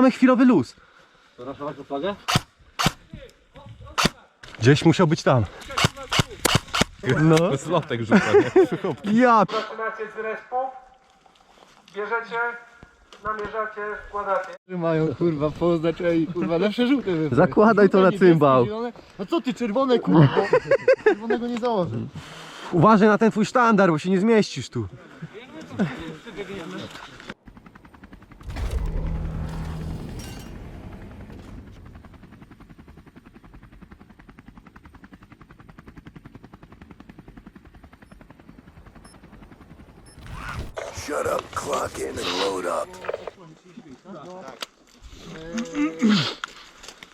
mamy chwilowy luz. Raszować po flagę? Gdzieś musiał być tam. No. Slotek rzuca, nie? Ja Zaczynacie z respów, bierzecie, namierzacie, wkładacie. Mają kurwa poznaczeni, kurwa lepsze żółte wybrać. Zakładaj to na cymbał. No co ty czerwone kurwa? Czerwonego nie założę. Uważaj na ten twój sztandar, bo się nie zmieścisz tu.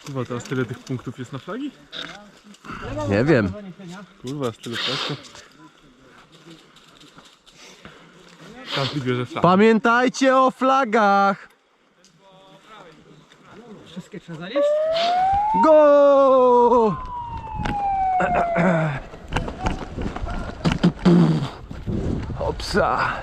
Kurwa, teraz tyle tych punktów jest na flagi? Nie wiem. Kurwa, jest tyle czasu. Każdy bierze flagę. Pamiętajcie o flagach. Wszystkie trzeba zanieść? Go! Hopsa.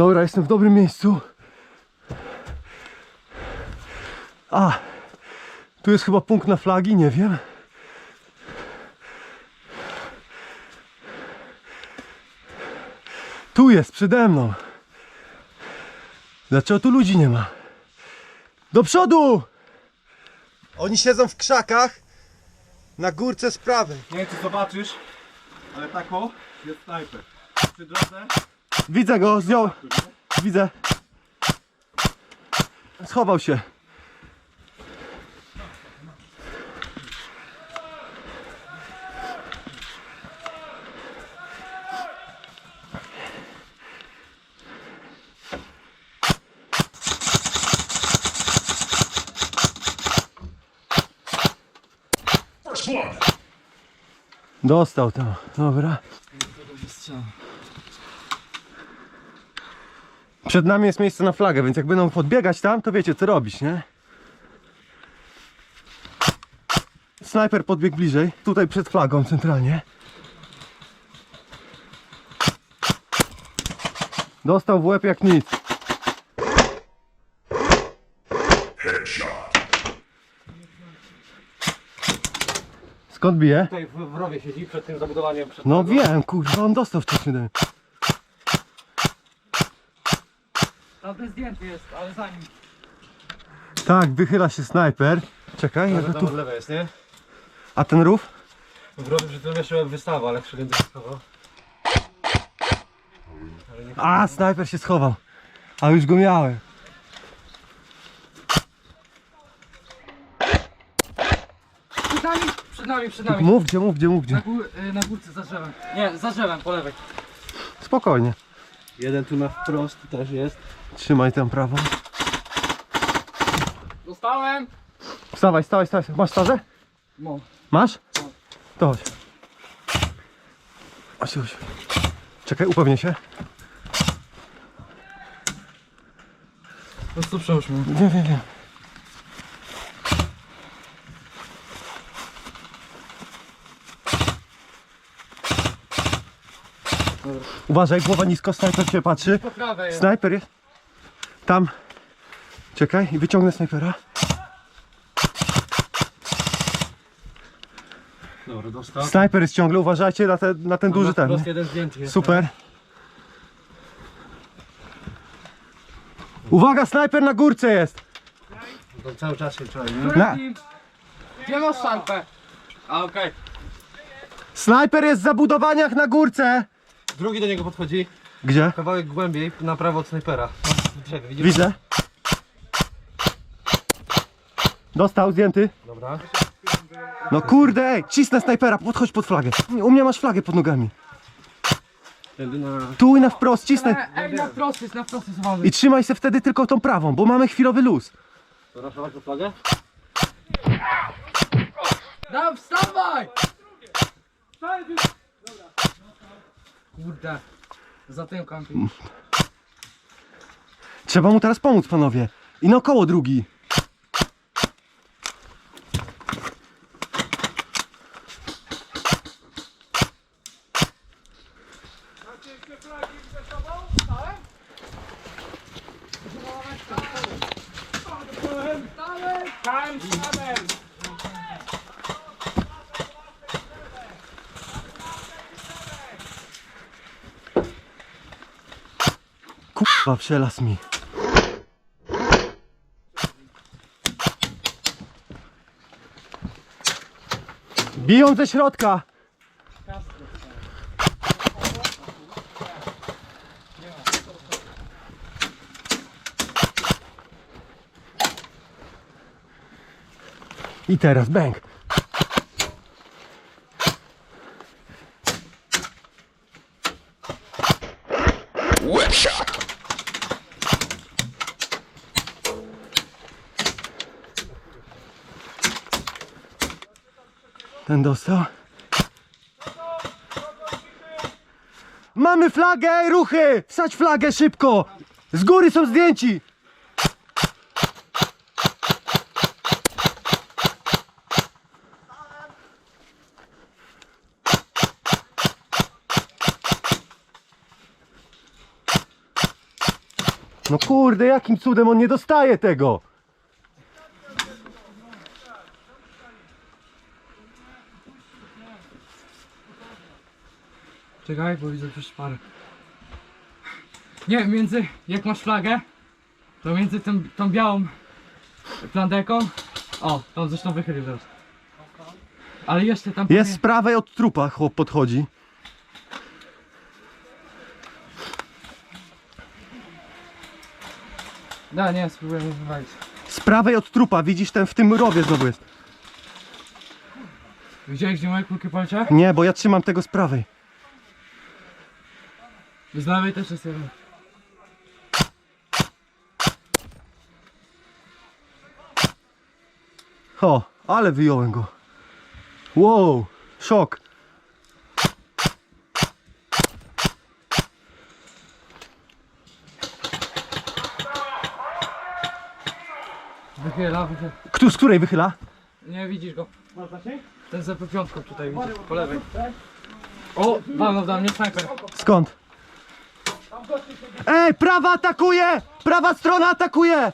Dobra, jestem w dobrym miejscu. A, tu jest chyba punkt na flagi, nie wiem. Tu jest, przede mną. Dlaczego tu ludzi nie ma? Do przodu! Oni siedzą w krzakach na górce z prawej. Nie wiem, czy zobaczysz, ale tak o, jest snajper. Przy drodze Widzę go, zdjął. Widzę. Schował się. Dostał to. Dobra. Przed nami jest miejsce na flagę, więc jak będą podbiegać tam, to wiecie co robić, nie? Snajper podbiegł bliżej, tutaj przed flagą centralnie. Dostał w łeb jak nic. Skąd bije? Tutaj w, w rowie siedzi przed tym zabudowaniem. Przed No wiem, kurwa, on dostał wcześniej. mnie. Tam zdjęty jest, ale za nim. Tak, wychyla się snajper. Czekaj, ja Tam tu... od lewej jest, nie? A ten rów? W rowie przy tym jeszcze wystawa, ale się schował. A, snajper się schował. A już go miałem. Przed nami, przed nami, przed nami. Mów gdzie, mów gdzie, mów Na, gdzie. gór, y, na górce za drzewem. Nie, za drzewem, po lewej. Spokojnie. Jeden tu na wprost też jest. Trzymaj tę prawą. Dostałem! Wstawaj, stawaj, stawaj. Masz starzę? No. Masz? To chodź. Chodź, chodź. Czekaj, upewnię się. Po prostu przełóżmy. Wiem, wiem, wiem. Uważaj, głowa nisko, snajper cię patrzy. Po prawej jest. Snajper jest. Tam. Czekaj, i wyciągnę snajpera. Dobra, dostał. Snajper jest ciągle, uważajcie na, te, na ten duży ten. Wprost nie? jeden zdjęty jest. Super. Uwaga, snajper na górce jest. To cały czas się nie? Na, Gdzie masz szarpę? A, okej. snajper jest w zabudowaniach na górce. Drugi do niego podchodzi. Gdzie? Kawałek głębiej, na prawo od snajpera. Drzewie, widzisz? Widzę. Dostał, zdjęty. Dobra. No kurde, ej, cisnę snajpera, podchodź pod flagę. U mnie masz flagę pod nogami. Wtedy na... Tu i na wprost, cisnę. Ej, na wprost jest, na wprost jest uważaj. I trzymaj się wtedy tylko tą prawą, bo mamy chwilowy luz. Raszować po flagę? Dam, wstawaj! Kurde. Za. Trzeba mu teraz pomóc, panowie. I naokoło drugi. Kurwa, przelas mi. Biją ze środka. I teraz bęk. Ten dostał. Mamy flagę, ruchy! Wsadź flagę szybko! Z góry są zdjęci! No kurde, jakim cudem on nie dostaje tego? Czekaj, bo widzę już parę. Nie, między, jak masz flagę, to między tym, tą białą plandeką, o, to on zresztą wychylił teraz. Ale jeszcze tam... Jest z prawej od trupa, chłop podchodzi. Da, nie, spróbuję mnie wywalić. Z prawej od trupa, widzisz ten w tym rowie znowu jest. Widziałeś, gdzie moje kulki poleciały? Nie, bo ja trzymam tego z prawej. Z lewej też jest jeden. O, ale wyjąłem go. Wow, szok. Wychyla, wychyla. Kto, z której wychyla? Nie widzisz go. Ten za piątką tutaj widzisz, po lewej. O, walnął do mnie snajper. Skąd? Ej, prawa atakuje! Prawa strona atakuje!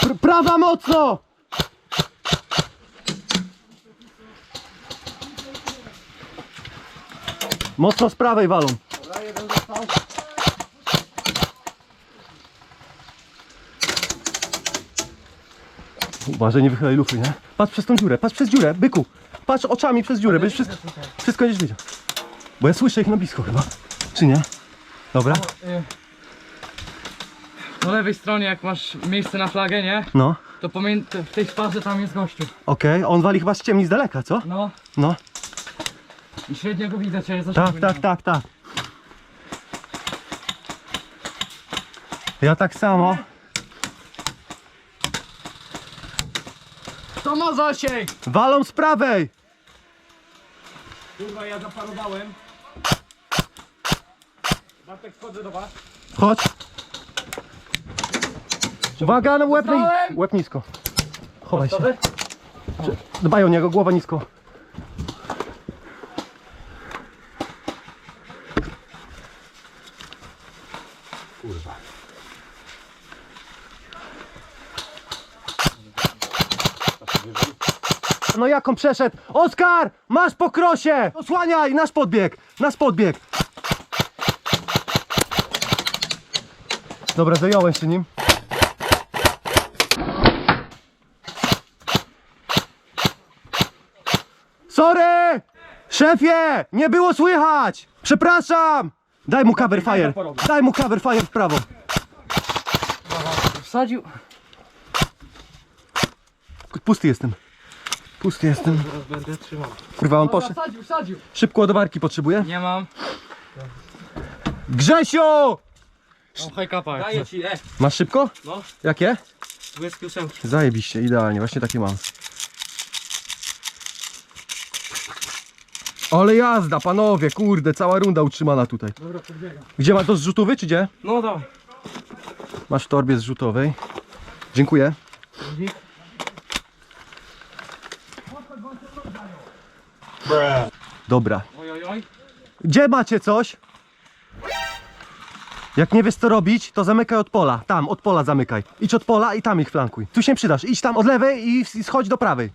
Pr prawa mocno! Mocno z prawej walą. Uważaj, nie wychylaj lufy, nie? Patrz przez tą dziurę, patrz przez dziurę, byku. Patrz oczami przez dziurę, będziesz wszystko, wszystko będziesz widział. Bo ja słyszę ich na blisko chyba. Czy nie? Dobra, Y, Po lewej stronie, jak masz miejsce na flagę, nie? no, To pomiędzy, w tej szparze tam jest gościu. okej. On wali chyba z ciemni z daleka, co? No, No, i średnio go widać, ale za tak, tak, tak, tak. Ja tak samo. To ma zasięg! Walą z prawej! Kurwa, ja zaparowałem. Bartek, wchodzę do was. Chodź. Uwaga, na łeb, łeb nisko. Chowaj się. Dbaj o niego, głowa nisko. Jak on przeszedł? Oskar! Masz po krosie! Osłaniaj! Nasz podbieg! Nasz podbieg! Dobra, zająłem się nim. Sorry! Szefie! Nie było słychać! Przepraszam! Daj mu cover fire! Daj mu cover fire w prawo! Wsadził. Pusty jestem. Pusty jestem. Teraz będę trzymał. Kurwa, on poszedł. Wsadził, wsadził. Szybko ładowarki potrzebuje. Nie mam. Grzesiu! Mam hajkapa. Daję ci, e, Masz szybko? No. Jakie? błysk ósemki. Zajebiście, idealnie, właśnie takie mam. Ale jazda, panowie, kurde, cała runda utrzymana tutaj. Gdzie ma to zrzutowy, czy gdzie? No dawaj. Masz w torbie zrzutowej. Dziękuję. Dobra. Oj, oj, oj. Gdzie macie coś? Jak nie wiesz co robić, to zamykaj od pola. Tam, od pola zamykaj. Idź od pola i tam ich flankuj. Tu się przydasz. Idź tam od lewej i, i schodź do prawej.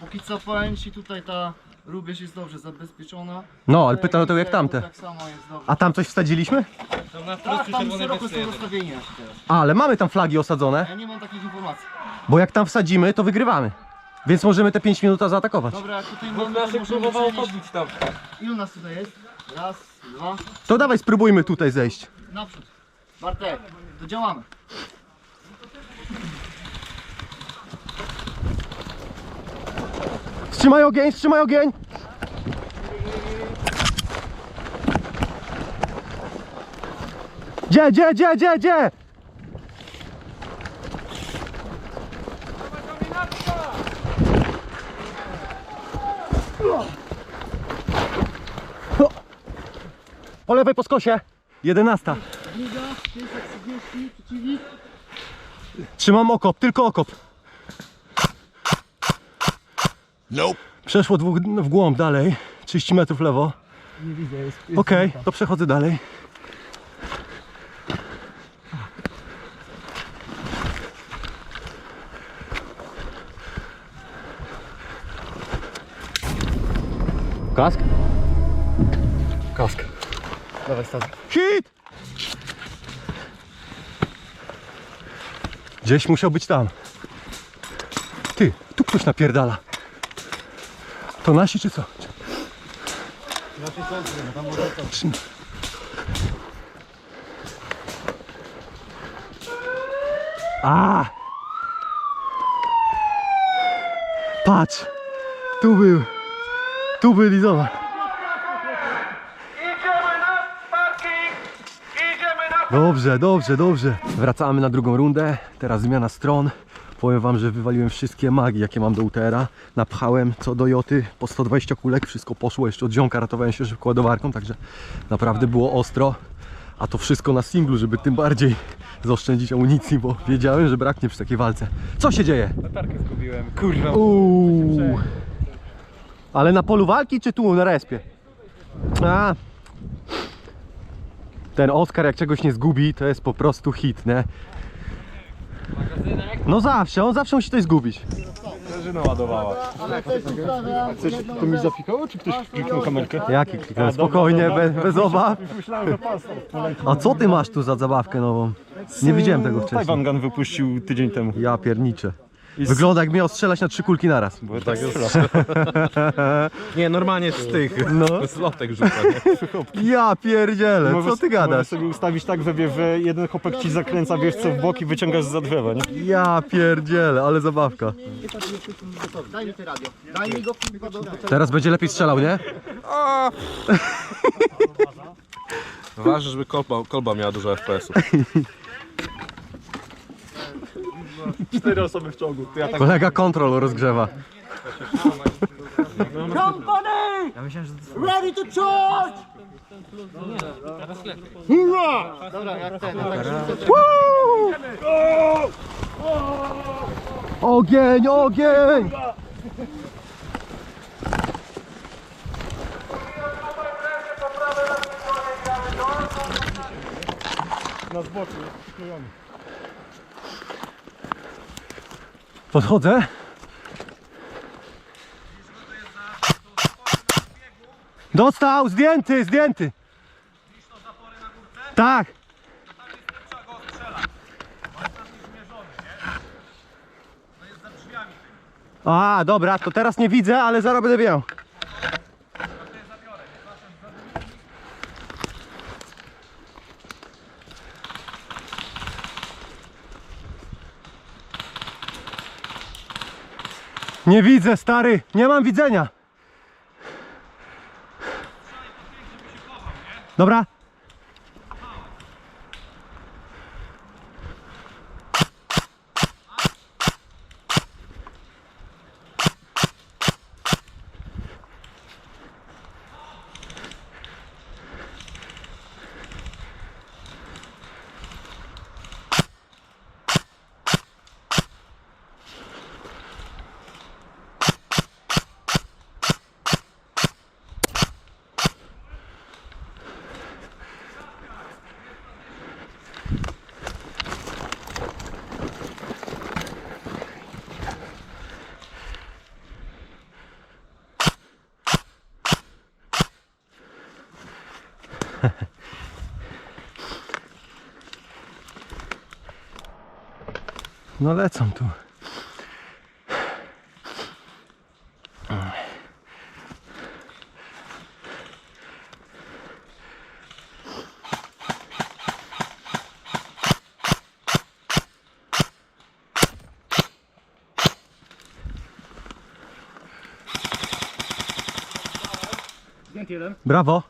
Póki co powiem ci tutaj ta rubież jest dobrze zabezpieczona. No, ale pytam o to jak tamte. Tak samo jest dobrze. A tam coś wsadziliśmy? Tak, tam szeroko są rozstawieni nasi teraz. A, ale mamy tam flagi osadzone, Ja nie mam takich informacji. bo jak tam wsadzimy, to wygrywamy. Więc możemy te 5 minut zaatakować. Dobra, tutaj Bo mamy, naszych możemy próbowało przenieść. podbić tam. Ilu nas tutaj jest? Raz, dwa, To dawaj spróbujmy tutaj zejść. naprzód. Bartek, to działamy. Wstrzymaj ogień, wstrzymaj ogień! Gdzie, gdzie, gdzie, gdzie, gdzie? Lewej po skosie. Jedenasta. Liga, 530, przeciwnik. Trzymam okop, tylko okop. Przeszło dwóch, w głąb dalej, 30 metrów lewo. Nie widzę, jest. Okej, to przechodzę dalej. Kask? Kask. Dawaj, stary. Hit! Gdzieś musiał być tam. Ty, tu ktoś napierdala. To nasi czy co? Czy... A! Patrz! Tu był! Tu byli, zobacz! Idziemy na parking! Idziemy na Dobrze, dobrze, dobrze. Wracamy na drugą rundę. Teraz zmiana stron. Powiem wam, że wywaliłem wszystkie magii, jakie mam do UTR-a. Napchałem co do joty po 120 kulek. Wszystko poszło. Jeszcze od ziomka ratowałem się szybko ładowarką, także naprawdę było ostro. A to wszystko na singlu, żeby tym bardziej zaoszczędzić amunicji, bo wiedziałem, że braknie przy takiej walce. Co się dzieje? Latarkę zgubiłem, kurwa. Uuu. Ale na polu walki czy tu na respie? A. Ten Oskar jak czegoś nie zgubi, to jest po prostu hit, nie? No zawsze, on zawsze musi coś zgubić. Sprężyna ładowała. Ale to mi zapikało, czy ktoś kliknął kamerkę? Jaki kliknę? Spokojnie, bez, bez obaw. Myślałem, że. A co ty masz tu za zabawkę nową? Nie widziałem tego wcześniej. Taiwan Gun wypuścił tydzień temu. Ja pierniczę. Wygląda jak miał strzelać na trzy kulki naraz. Bo tak jest. Nie, normalnie z tych. No. Z lotek rzuca, nie? Ja pierdzielę, co ty gadasz? Możesz sobie ustawić tak, że wie, że jeden chłopak ci zakręca, wiesz co w bok i wyciągasz za drzewa, nie? Ja pierdzielę, ale zabawka. Daj mi te radio. Daj mi go kurwa do... Teraz będzie lepiej strzelał, nie? Ważne, żeby kolba, kolba miała dużo FPS-ów. Cztery osoby w. To ja tak Kolega kontrol rozgrzewa. Dobra, jak ten, ja tak rzucę. Ogień, ogień! na zboczu, przyklejony. Podchodzę. Dostał, zdjęty, zdjęty. Tak. A, dobra, to teraz nie widzę, ale zaraz będę wiedział. Nie widzę, stary, nie mam widzenia. Dobra. No lecą tu. Jeden. Brawo.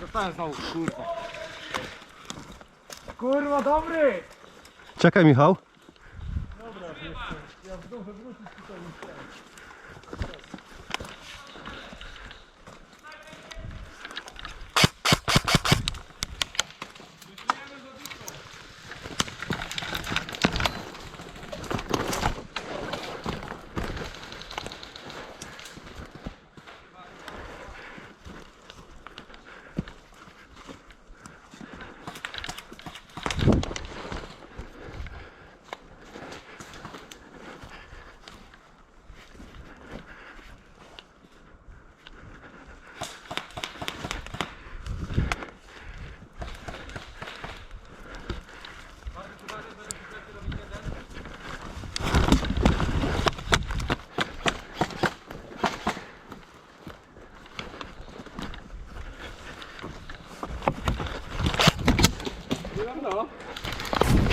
Dostałem znowu, kurwa. Kurwa, dobry! Czekaj Michał.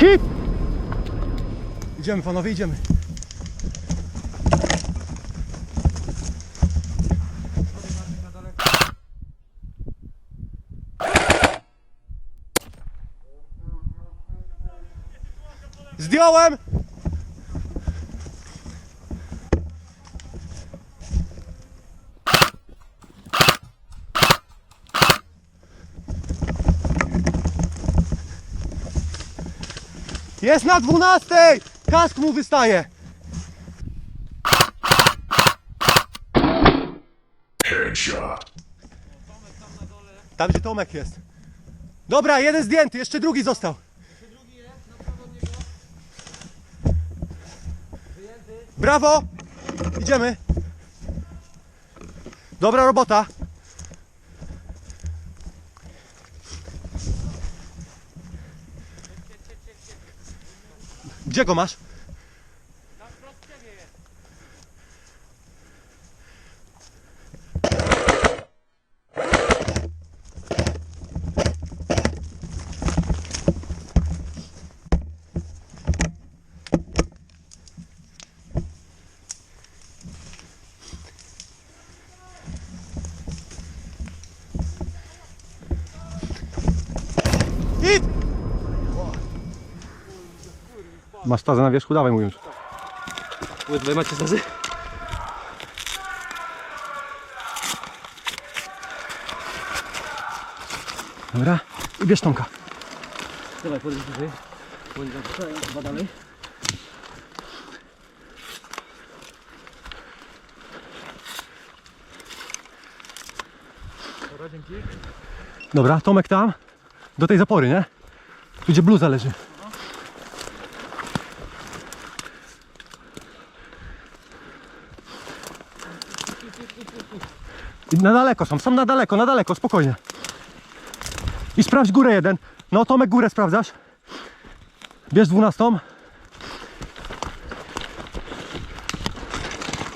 Hit! Idziemy panowie, idziemy. Zdjąłem! Jest na dwunastej! Kask mu wystaje! Tam gdzie Tomek jest. Dobra, jeden zdjęty, jeszcze drugi został. Brawo! Idziemy. Dobra robota. Gdzie go Masz tazę na wierzchu? Dawaj mu już. Wy macie zazy? Dobra. I bierz Tomka. Dawaj, podjedź tutaj. Bądź za chyba dalej. Dobra, Tomek tam. Do tej zapory, nie? Tu gdzie bluza leży. Na daleko są, są na daleko, na daleko, spokojnie. I sprawdź górę jeden. No Tomek górę sprawdzasz. Bierz dwunastą.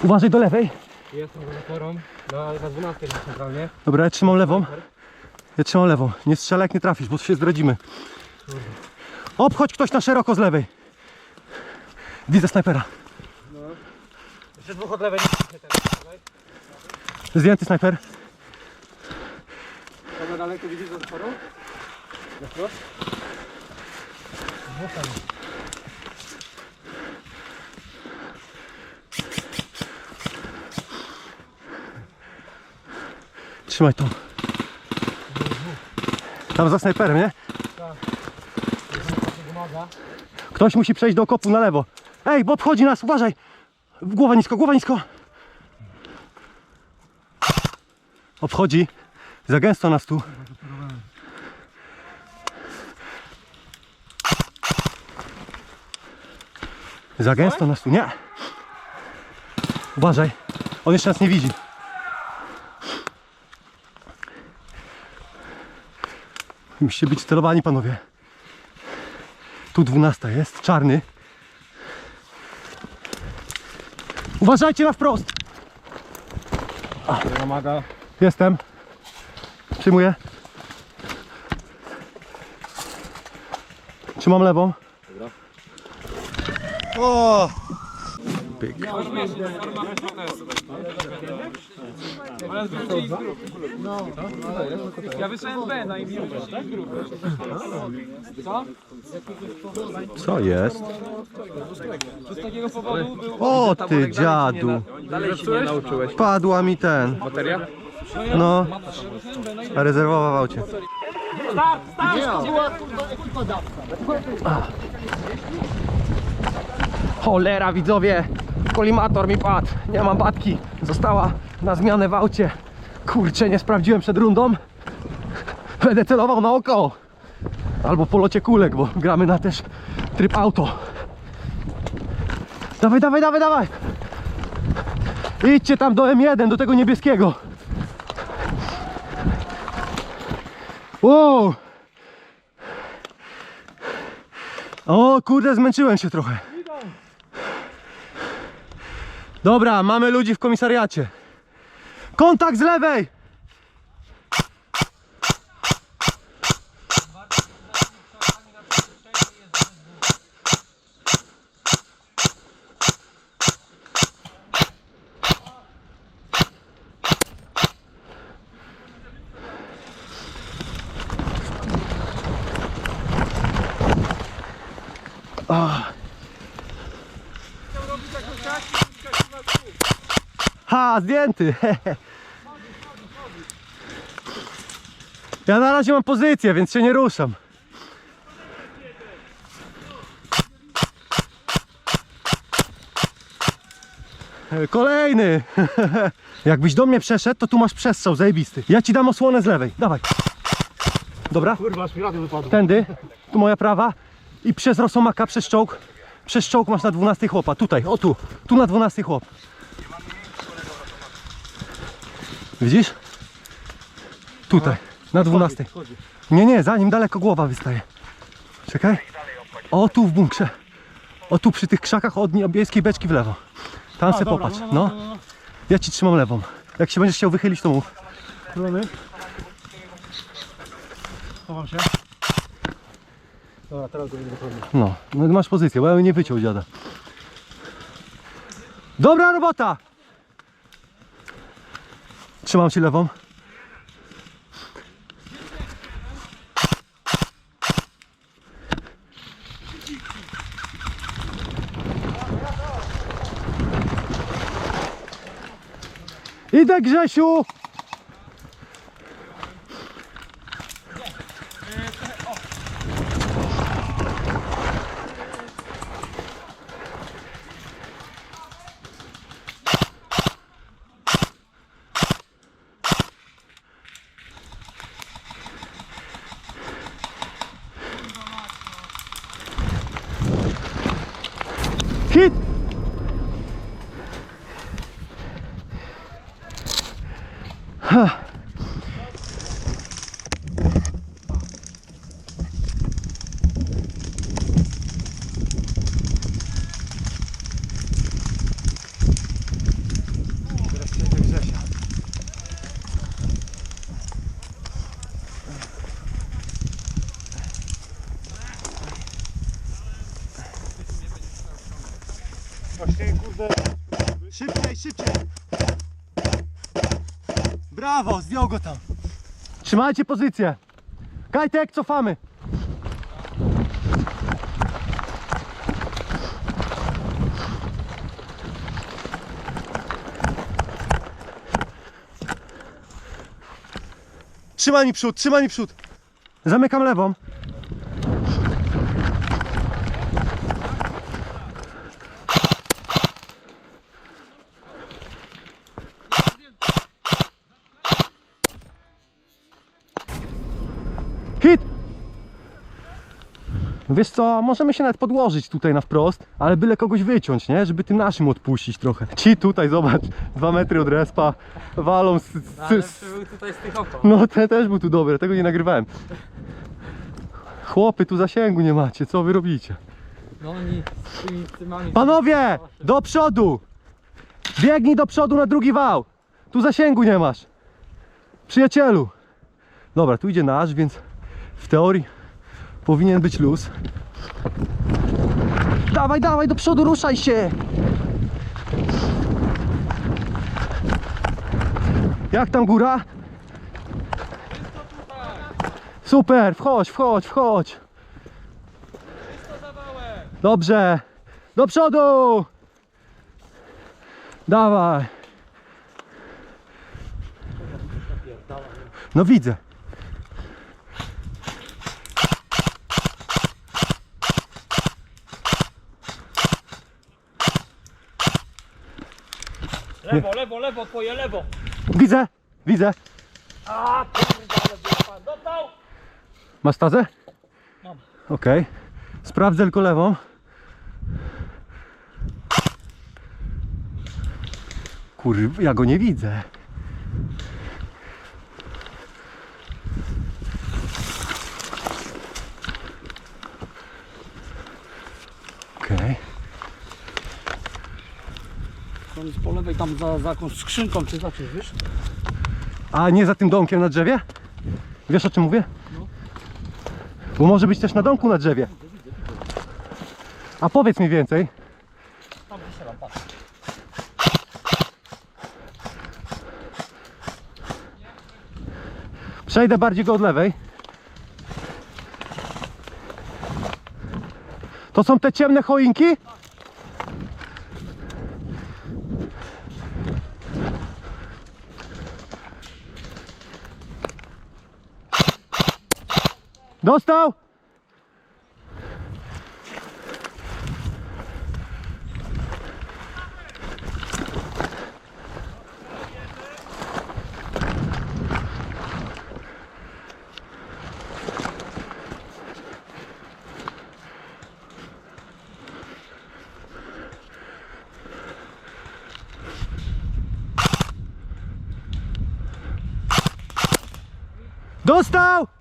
Uważaj do lewej. Jestem za zaporą. No ale na 12 jest centralnie. Dobra, ja trzymam lewą. Ja trzymam lewą. Nie strzelaj jak nie trafisz, bo się zdradzimy. Obchodź ktoś na szeroko z lewej. Widzę snajpera. Jeszcze dwóch od lewej. Zdjęty snajper. Daleko widzisz za zaporą? Trzymaj tą. Tam za snajperem, nie? Ktoś musi przejść do okopu na lewo. Ej, bo obchodzi nas, uważaj! Głowa nisko, głowa nisko! Obchodzi. Za gęsto nas tu. Za gęsto nas tu, nie! Uważaj, on jeszcze nas nie widzi. Musicie być celowani, panowie. Tu 12 jest, czarny. Uważajcie na wprost! Namaga. Jestem. Przyjmuję. Trzymam lewą. O! Pyk. Ja wysłałem B na imię. Co jest? Z takiego powodu był... O ty dziadu. Dalej się nie nauczyłeś. Padła mi ten. Bateria? No. Rezerwowa w aucie. Cholera widzowie, kolimator mi padł, nie mam batki, została na zmianę w aucie. Kurczę, nie sprawdziłem przed rundą. Będę celował na oko. Albo po locie kulek, bo gramy na też tryb auto. Dawaj, dawaj, dawaj, dawaj. Idźcie tam do M1, do tego niebieskiego. Wow. O kurde, zmęczyłem się trochę. Dobra, mamy ludzi w komisariacie. Kontakt z lewej! Zdjęty! Ja na razie mam pozycję, więc się nie ruszam. Kolejny! Jakbyś do mnie przeszedł, to tu masz przestrzał zajebisty. Ja ci dam osłonę z lewej. Dawaj. Dobra? Kurwa, aż mi. Tędy, tu moja prawa i przez Rosomaka, przez czołg. Przez czołg masz na 12 chłopa. Tutaj, o tu. Tu na 12 chłop. Widzisz? Tutaj, na 12. Nie, nie, za nim daleko głowa wystaje. Czekaj. O tu w bunkrze. O tu przy tych krzakach od niebieskiej beczki w lewo. Tam se popatrz. No. Ja ci trzymam lewą. Jak się będziesz chciał wychylić, to mów. Strony. Chowam się. Dobra, teraz go nie wychodzi. No, no masz pozycję, bo ja bym nie wyciął dziada. Dobra robota! Trzymam się lewą. Idę Grzesiu! Hit! Trzymajcie pozycję. Kajtek, cofamy. Trzymaj mi przód, trzymaj mi przód. Zamykam lewą. Hit! Wiesz co, możemy się nawet podłożyć tutaj na wprost, ale byle kogoś wyciąć, nie? Żeby tym naszym odpuścić trochę. Ci tutaj, zobacz, dwa metry od respa, walą z... z, z był tutaj z tych no, ten też był tu dobry, tego nie nagrywałem. Chłopy, tu zasięgu nie macie, co wy robicie? No oni z tymi cymami... Panowie, do przodu! Biegnij do przodu na drugi wał! Tu zasięgu nie masz. Przyjacielu! Dobra, tu idzie nasz, więc w teorii powinien być luz. Dawaj, dawaj, do przodu, ruszaj się! Jak tam góra? Super, wchodź, wchodź, wchodź. Dobrze. Do przodu! Dawaj. No widzę. Lewo, lewo, lewo, twoje lewo. Widzę, widzę. A, kurde, wyłapałem. Dostał! Masz tazę? Mam. Okej. Sprawdzę tylko lewą. Kurwa, ja go nie widzę. On po lewej tam za, za jakąś skrzynką czy za czymś, wiesz? A nie za tym domkiem na drzewie? Wiesz o czym mówię? Bo może być też na domku na drzewie. A powiedz mi więcej. Przejdę bardziej go od lewej. To są te ciemne choinki? Dostał! Dostał!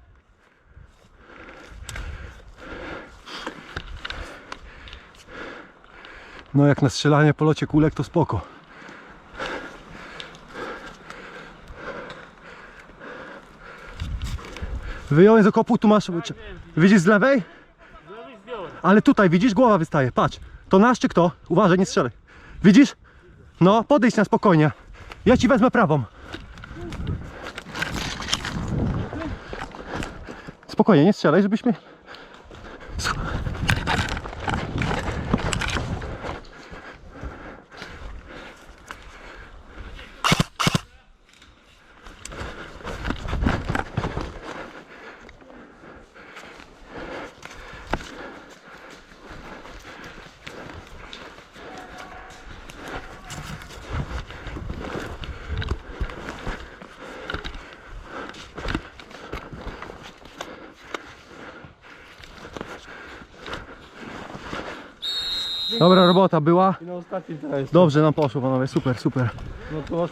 No jak na strzelanie po locie kulek to spoko. Wyjąłem z okopu, tu masz... Widzisz z lewej? Ale tutaj widzisz, głowa wystaje, patrz. To nasz czy kto? Uważaj, nie strzelaj. Widzisz? No, podejdź na spokojnie. Ja ci wezmę prawą. Spokojnie, nie strzelaj, żebyśmy... Dobra robota była. I na ostatnim. Dobrze nam poszło panowie, super, super. No to.